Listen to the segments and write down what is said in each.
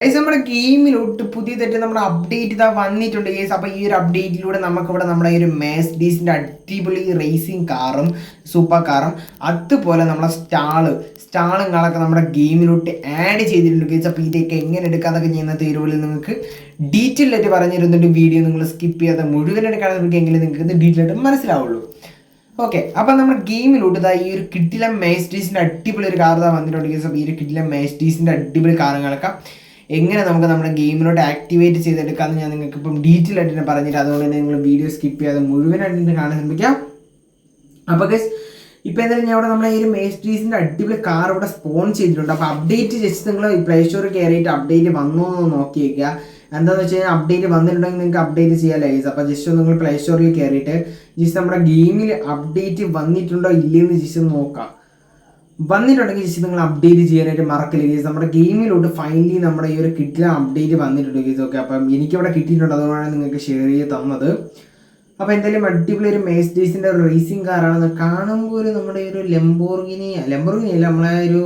Guys നമ്മുടെ ഗെയിമിലോട്ട് പുതിയതായിട്ട് നമ്മുടെ അപ്ഡേറ്റ് ഇതാ വന്നിട്ടുണ്ട് ഗൈസ് അപ്പോൾ ഈ ഒരു അപ്ഡേറ്റിലൂടെ നമുക്കിവിടെ നമ്മുടെ ഈ ഒരു മേസ്ഡീസിന്റെ അടിപൊളി റേസിംഗ് കാറും സൂപ്പർ കാറും അതുപോലെ നമ്മളെ സ്റ്റാൾ സ്റ്റാളും കാളൊക്കെ നമ്മുടെ ഗെയിമിലോട്ട് ആഡ് ചെയ്തിട്ടുണ്ട് ഗൈസ് അപ്പോൾ ഇതൊക്കെ എങ്ങനെ എടുക്കാന്നൊക്കെ ചെയ്യുന്ന തീരുവയിൽ നിങ്ങൾക്ക് ഡീറ്റെയിൽ ആയിട്ട് പറഞ്ഞു തരുന്നുണ്ട് വീഡിയോ നിങ്ങൾ സ്കിപ്പ് ചെയ്യാതെ മുഴുവനായിട്ട് കാണുന്നവർക്കെങ്കിലും നിങ്ങൾക്ക് ഇത് ഡീറ്റെയിൽ ആയിട്ട് മനസ്സിലാവുള്ളൂ. ഓക്കെ അപ്പം നമ്മുടെ ഗെയിമിലോട്ട് ഇതാ ഈ ഒരു കിഡിലം മേസ്റ്റീസിന്റെ അടിപൊളി ഒരു കാർ ഇതാ വന്നിട്ടുണ്ട് ഗൈസ് അപ്പോൾ ഈ ഒരു കിഡിലം മേസ്റ്റീസിന്റെ അടിപൊളി കാറുകളൊക്കെ എങ്ങനെ നമുക്ക് നമ്മുടെ ഗെയിമിലോട്ട് ആക്ടിവേറ്റ് ചെയ്തെടുക്കാമെന്ന് ഞാൻ നിങ്ങൾക്ക് ഇപ്പം ഡീറ്റെയിൽ ആയിട്ട് തന്നെ പറഞ്ഞിട്ട് അതുകൊണ്ട് തന്നെ നിങ്ങൾ വീഡിയോ സ്കിപ്പ് ചെയ്യാതെ മുഴുവനായിട്ട് കാണാൻ ശ്രമിക്കാം. അപ്പോൾ ഗസ് ഇപ്പോൾ എന്തായാലും ഞാൻ അവിടെ നമ്മുടെ ഈ ഒരു മേസ്ട്രീസിന്റെ അടിപൊളി കാർ ഇവിടെ സ്പോൺ ചെയ്തിട്ടുണ്ട്. അപ്പോൾ അപ്ഡേറ്റ് ജസ്റ്റ് നിങ്ങൾ പ്ലേ സ്റ്റോറിൽ കയറിയിട്ട് അപ്ഡേറ്റ് വന്നോ എന്ന് നോക്കി വയ്ക്കുക എന്താണെന്ന് വെച്ച് കഴിഞ്ഞാൽ അപ്ഡേറ്റ് വന്നിട്ടുണ്ടെങ്കിൽ നിങ്ങൾക്ക് അപ്ഡേറ്റ് ചെയ്യാമല്ലോ ഗൈസ് അപ്പോൾ ജസ്റ്റ് നിങ്ങൾ പ്ലേ സ്റ്റോറിൽ കയറിയിട്ട് ജസ്റ്റ് നമ്മുടെ ഗെയിമിൽ അപ്ഡേറ്റ് വന്നിട്ടുണ്ടോ ഇല്ലയെന്ന് ജസ്റ്റ് നോക്കാം. വന്നിട്ടുണ്ടെങ്കിൽ ജസ്റ്റ് നിങ്ങൾ അപ്ഡേറ്റ് ചെയ്യാനായിട്ട് മറക്കില്ല ഗീസ് നമ്മുടെ ഗെയിമിലോട്ട് ഫൈനലി നമ്മുടെ ഈ ഒരു കിറ്റിൽ അപ്ഡേറ്റ് വന്നിട്ടുണ്ട് ഗീസ് ഓക്കെ അപ്പം എനിക്കവിടെ കിട്ടിയിട്ടുണ്ട്. അതുകൊണ്ടാണ് നിങ്ങൾക്ക് ഷെയർ ചെയ്ത് തന്നത്. അപ്പോൾ എന്തായാലും അടിപൊളി ഒരു മേസ്റ്റേഴ്സിന്റെ ഒരു റേസിംഗ് കാറാണ് കാണുമ്പോൾ ഒരു നമ്മുടെ ഒരു ലെംബോർഗിനി ലെംബോർഗിനി അല്ല നമ്മളെ ഒരു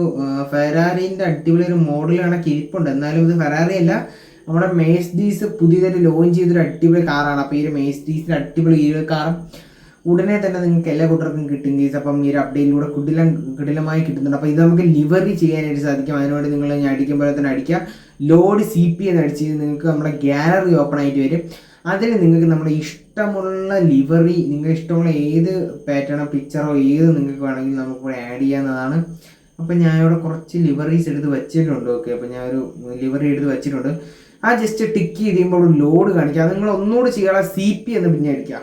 ഫെറാറിന്റെ അടിപൊളി ഒരു മോഡൽ കണക്ക് എന്നാലും ഇത് ഫെറാറി അല്ല. നമ്മുടെ മേസ്ഡീസ് പുതിയതായിട്ട് ലോഞ്ച് ചെയ്തൊരു അടിപൊളി കാറാണ് അപ്പോൾ ഈ ഒരു മേസ്ഡീസിന്റെ അടിപൊളി ഈ ഒരു കാറും ഉടനെ തന്നെ നിങ്ങൾക്ക് എല്ലാ കൂട്ടർക്കും കിട്ടും കേസ് അപ്പം ഈ ഒരു അപ്ഡേറ്റിലൂടെ കുടിലം കുടിലമായി കിട്ടുന്നുണ്ട്. അപ്പോൾ ഇത് നമുക്ക് ലിവറി ചെയ്യാനായിട്ട് സാധിക്കും. അതിനോട് നിങ്ങൾ ഞാൻ അടിക്കുമ്പോൾ തന്നെ അടിക്കുക ലോഡ് സി പി എന്ന് അടിച്ച് നിങ്ങൾക്ക് നമ്മുടെ ഗാലറി ഓപ്പൺ ആയിട്ട് വരും. അതിൽ നിങ്ങൾക്ക് നമ്മുടെ ഇഷ്ടമുള്ള ലിവറി നിങ്ങൾക്ക് ഇഷ്ടമുള്ള ഏത് പാറ്റേണോ പിക്ചറോ ഏത് നിങ്ങൾക്ക് വേണമെങ്കിൽ നമുക്ക് ഇവിടെ ആഡ് ചെയ്യാവുന്നതാണ്. അപ്പം ഞാൻ ഇവിടെ കുറച്ച് ലിവറീസ് എടുത്ത് വെച്ചിട്ടുണ്ട്. ഓക്കെ അപ്പം ഞാൻ ഒരു ലിവറി എടുത്ത് വെച്ചിട്ടുണ്ട്. ആ ജസ്റ്റ് ടിക്ക് ചെയ്ത് കഴിയുമ്പോൾ ലോഡ് കാണിക്കുക അത് നിങ്ങൾ ഒന്നുകൂടി ചെയ്യാനുള്ള സി പി എന്ന് പിന്നെ അടിക്കുക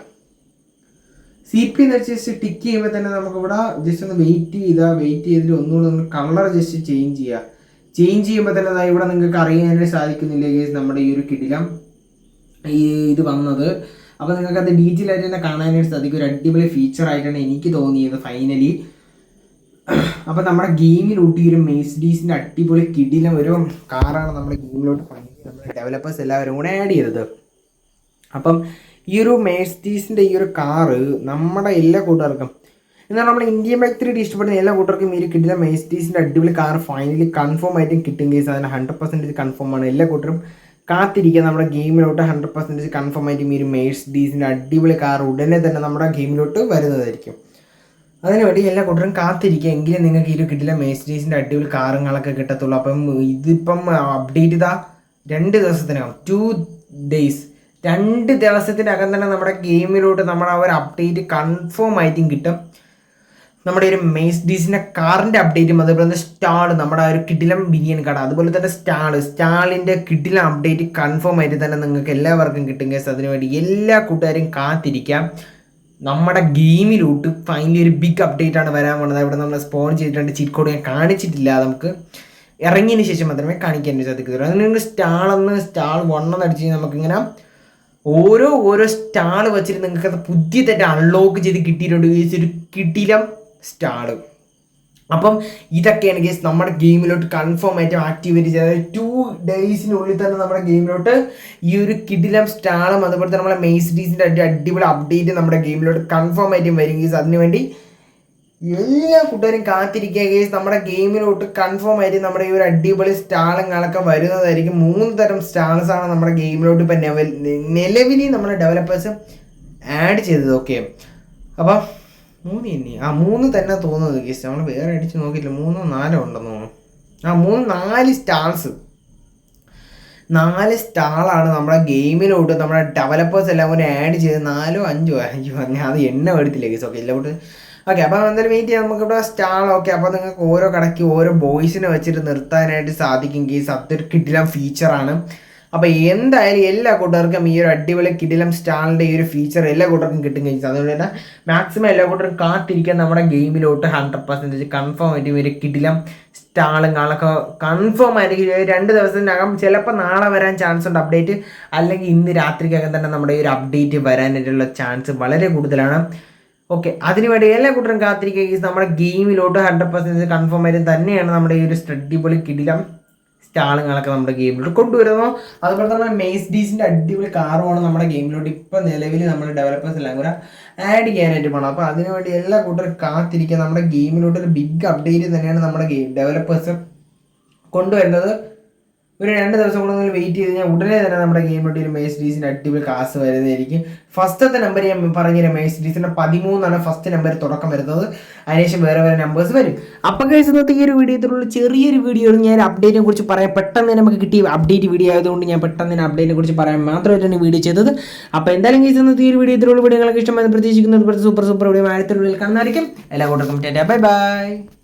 സി പി എന്ന് ജസ്റ്റ് ടിക്ക് ചെയ്യുമ്പോൾ തന്നെ നമുക്ക് ഇവിടെ ജസ്റ്റ് ഒന്ന് വെയിറ്റ് ചെയ്താൽ വെയിറ്റ് ചെയ്തിട്ട് ഒന്നുകൂടെ നമ്മൾ കളർ ജസ്റ്റ് ചേഞ്ച് ചെയ്യുക ചേഞ്ച് ചെയ്യുമ്പോൾ തന്നെ അതായത് ഇവിടെ നിങ്ങൾക്ക് അറിയാനായിട്ട് സാധിക്കുന്നില്ല ഗേസ് നമ്മുടെ ഈ ഒരു കിടിലം? ഈ ഇത് വന്നത്. അപ്പോൾ നിങ്ങൾക്ക് അത് ഡീറ്റെയിൽ തന്നെ കാണാനായിട്ട് സാധിക്കും. ഒരു അടിപൊളി ഫീച്ചർ ആയിട്ടാണ് എനിക്ക് തോന്നിയത് ഫൈനലി അപ്പോൾ നമ്മുടെ ഗെയിമിലൂട്ടി ഒരു മെയ്സ്ഡീസിന്റെ അടിപൊളി കിടിലം ഒരു കാറാണ് നമ്മുടെ ഗെയിമിലോട്ട് നമ്മുടെ ഡെവലപ്പേഴ്സ് എല്ലാവരും കൂടെ ആഡ് ചെയ്തത്. അപ്പം ഈ ഒരു മേഴ്സീസിന്റെ ഈ ഒരു കാറ് നമ്മുടെ എല്ലാ കൂട്ടുകാർക്കും എന്നാൽ നമ്മുടെ ഇന്ത്യൻ ബൈക്ക് ഇഷ്ടപ്പെടുന്ന എല്ലാ കൂട്ടർക്കും ഈ കിട്ടുന്ന കിട്ടിയ മേഴ്സ്റ്റീസിന്റെ അടിപൊളി കാർ ഫൈനലി കൺഫേം ആയിട്ടും കിട്ടും കേസ് അതിന് ഹൺഡ്രഡ് പെർസെന്റേജ് കൺഫേം ആണ്. എല്ലാ കൂട്ടരും കാത്തിരിക്കുക. നമ്മുടെ ഗെയിമിലോട്ട് ഹൺഡ്രഡ് പെർസെന്റേജ് കൺഫേം ആയിട്ടും ഈ ഒരു മേഴ്സ്റ്റീസിന്റെ അടിപൊളി കാർ ഉടനെ തന്നെ നമ്മുടെ ഗെയിമിലോട്ട് വരുന്നതായിരിക്കും. അതിനുവേണ്ടി എല്ലാ കൂട്ടരും കാത്തിരിക്കുക. എങ്കിലും നിങ്ങൾക്ക് ഒരു കിട്ടില്ല മേഴ്സ്റ്റീസിന്റെ അടിപൊളി കാറുകളൊക്കെ കിട്ടത്തുള്ളൂ. അപ്പം ഇതിപ്പം അപ്ഡേറ്റ് ചെയ്താൽ രണ്ട് ദിവസത്തിനകം ടു ഡേയ്സ് രണ്ട് ദിവസത്തിനകം തന്നെ നമ്മുടെ ഗെയിമിലോട്ട് നമ്മുടെ ആ ഒരു അപ്ഡേറ്റ് കൺഫേം ആയിട്ടും കിട്ടും. നമ്മുടെ ഒരു മെയ്സ്ഡീസിന്റെ ഡീസിന്റെ കാറിന്റെ അപ്ഡേറ്റും അതുപോലെ തന്നെ സ്റ്റാൾ നമ്മുടെ ഒരു കിടിലം ബിരിയാണി കട അതുപോലെ തന്നെ സ്റ്റാൾ സ്റ്റാളിന്റെ കിടിലം അപ്ഡേറ്റ് കൺഫേം ആയിട്ട് തന്നെ നിങ്ങൾക്ക് എല്ലാവർക്കും കിട്ടും കേസ് അതിനുവേണ്ടി എല്ലാ കൂട്ടുകാരും കാത്തിരിക്കാം. നമ്മുടെ ഗെയിമിലോട്ട് ഫൈനലി ഒരു ബിഗ് അപ്ഡേറ്റ് ആണ് വരാൻ പോകുന്നത്. ഇവിടെ നമ്മൾ സ്പോൺ ചെയ്തിട്ടുണ്ട് ചീറ്റ് കോഡ് ഞാൻ കാണിച്ചിട്ടില്ല നമുക്ക്. ഇറങ്ങിയതിന് ശേഷം മാത്രമേ കാണിക്കാൻ സാധിക്കത്തുള്ളൂ അതിന് സ്റ്റാളെന്ന് സ്റ്റാൾ വണ്ണം അടിച്ച് കഴിഞ്ഞാൽ നമുക്കിങ്ങനെ ഓരോ ഓരോ സ്റ്റാൾ വെച്ചിട്ട് നിങ്ങൾക്ക് അത് പുതിയതായിട്ട് അൺലോക്ക് ചെയ്ത് കിട്ടിയിട്ടുണ്ട്. ഈ ഒരു കിടിലം സ്റ്റാൾ അപ്പം ഇതൊക്കെയാണ് കേസ് നമ്മുടെ ഗെയിമിലോട്ട് കൺഫേം ആയിട്ട് ആക്ടിവേറ്റ് ചെയ്ത് അതായത് ടു ഡേയ്സിനുള്ളിൽ തന്നെ നമ്മുടെ ഗെയിമിലോട്ട് ഈ ഒരു കിടിലം സ്റ്റാളും അതുപോലെ തന്നെ നമ്മുടെ മെയ്സ് ഡീസിന്റെ അടിപൊളി അപ്ഡേറ്റ് നമ്മുടെ ഗെയിമിലോട്ട് കൺഫേം ആയിട്ടും വരും കേസ് അതിനുവേണ്ടി എല്ലാ കൂട്ടുകാരും കാത്തിരിക്കുക. കേസ് നമ്മുടെ ഗെയിമിലോട്ട് കൺഫേം ആയിട്ട് നമ്മുടെ ഈ ഒരു അടിപൊളി സ്റ്റാളുകളൊക്കെ വരുന്നതായിരിക്കും. മൂന്ന് തരം സ്റ്റാൾസ് ആണ് നമ്മുടെ ഗെയിമിലോട്ട് ഇപ്പം നെവൽ നിലവിൽ നമ്മുടെ ഡെവലപ്പേഴ്സ് ആഡ് ചെയ്തത്. ഓക്കെ അപ്പം മൂന്ന് തന്നെ ആ മൂന്ന് തന്നെ തോന്നുന്നത് കേസ് നമ്മൾ വേറെ അടിച്ച് നോക്കിയില്ല മൂന്നോ നാലോ ഉണ്ടെന്ന് തോന്നുന്നു. ആ മൂന്ന് നാല് സ്റ്റാൾസ്. നാല് സ്റ്റാളാണ് നമ്മുടെ ഗെയിമിലോട്ട് നമ്മുടെ ഡെവലപ്പേഴ്സ് എല്ലാം കൂടി ആഡ് ചെയ്ത് നാലോ അഞ്ചോ അയ്യോ അങ്ങനെ അത് എണ്ണ എടുത്തില്ല കേസ് ഓക്കെ എല്ലാം കൂടെ ഓക്കെ അപ്പോൾ എന്തായാലും മീറ്റ് ചെയ്യാം. നമുക്കിവിടെ സ്റ്റാൾ ഓക്കെ അപ്പോൾ നിങ്ങൾക്ക് ഓരോ കടയ്ക്ക് ഓരോ ബോയ്സിനെ വെച്ചിട്ട് നിർത്താനായിട്ട് സാധിക്കും കേസ് അതൊരു കിടിലം ഫീച്ചറാണ് അപ്പോൾ എന്തായാലും എല്ലാ കൂട്ടുകാർക്കും ഈ ഒരു അടിപൊളി കിടിലം സ്റ്റാളിന്റെ ഈ ഒരു ഫീച്ചർ എല്ലാ കൂട്ടർക്കും കിട്ടും കേസ് അതുകൊണ്ട് തന്നെ മാക്സിമം എല്ലാ കൂട്ടരും കാത്തിരിക്കാൻ നമ്മുടെ ഗെയിമിലോട്ട് ഹൺഡ്രഡ് പെർസെന്റേജ് കൺഫേം ആയിട്ട് ഒരു കിടിലം സ്റ്റാളും കാണൊക്കെ കൺഫേം ആയിരിക്കും. രണ്ട് ദിവസത്തിനകം ചിലപ്പോൾ നാളെ വരാൻ ചാൻസ് ഉണ്ട് അപ്ഡേറ്റ് അല്ലെങ്കിൽ ഇന്ന് രാത്രിക്കകം തന്നെ നമ്മുടെ ഈ ഒരു അപ്ഡേറ്റ് വരാനായിട്ടുള്ള ചാൻസ് വളരെ കൂടുതലാണ്. ഓക്കെ അതിനുവേണ്ടി എല്ലാ കൂട്ടരും കാത്തിരിക്കുക. നമ്മുടെ ഗെയിമിലോട്ട് ഹൺഡ്രഡ് പെർസെന്റേജ് കൺഫേം ആയിട്ട് തന്നെയാണ് നമ്മുടെ ഈ ഒരു സ്റ്റഡിബിളി കിടിലം സ്റ്റാളുകളൊക്കെ നമ്മുടെ ഗെയിമിലോട്ട് കൊണ്ടുവരുന്നു അതുപോലെ തന്നെ മെയ്സ് ഡീസിന്റെ അടിപൊളി കാറുമാണ് നമ്മുടെ ഗെയിമിലോട്ട് ഇപ്പം നിലവിൽ നമ്മൾ ഡെവലപ്പേഴ്സ് എല്ലാം കൂടെ ആഡ് ചെയ്യാനായിട്ട് പോകണം അപ്പോൾ അതിനുവേണ്ടി എല്ലാ കൂട്ടരും കാത്തിരിക്കുക. നമ്മുടെ ഗെയിമിലോട്ട് ഒരു ബിഗ് അപ്ഡേറ്റ് തന്നെയാണ് നമ്മുടെ ഗെയിം ഡെവലപ്പേഴ്സ് കൊണ്ടുവരുന്നത്. ഒരു രണ്ട് ദിവസം കൂടെ വെയിറ്റ് ചെയ്ത് കഴിഞ്ഞാൽ ഉടനെ തന്നെ നമ്മുടെ ഗെയിമിലോട്ട് ഒരു മേസ് ഡീസിന് അടിപൊളി കാസ് വരുന്നതായിരിക്കും. ഫസ്റ്റത്തെ നമ്പർ ഞാൻ പറഞ്ഞ മേസ് ഡീസിന്റെ പതിമൂന്നാണ് ഫസ്റ്റ് നമ്പർ തുടക്കം വരുന്നത്. അതിനുശേഷം വേറെ വേറെ നമ്പേഴ്സ് വരും. അപ്പൊ കേസ് ഇന്നത്തെ ഈ ഒരു വീഡിയോത്തിലുള്ള ചെറിയൊരു വീഡിയോ ഞാൻ അപ്ഡേറ്റിനെ കുറിച്ച് പറയാം. പെട്ടെന്ന് തന്നെ നമുക്ക് കിട്ടിയ അപ്ഡേറ്റ് വീഡിയോ ആയതുകൊണ്ട് ഞാൻ പെട്ടെന്ന് തന്നെ അപ്ഡേറ്റിനെ കുറിച്ച് പറയാൻ മാത്രമായിട്ടാണ് വീഡിയോ ചെയ്തത്. അപ്പോൾ എന്തായാലും കേസ് ഇന്നത്തെ ഈ ഒരു വീഡിയോത്തിലുള്ള വീഡിയോ നിങ്ങൾക്ക് ഇഷ്ടമായി പ്രതീക്ഷിക്കുന്നത് സൂപ്പർ സൂപ്പർ വീഡിയോ ആയിരത്തിൽ കാണുന്നതായിരിക്കും. എല്ലാ കൂട്ടർക്കും ബൈ ബൈ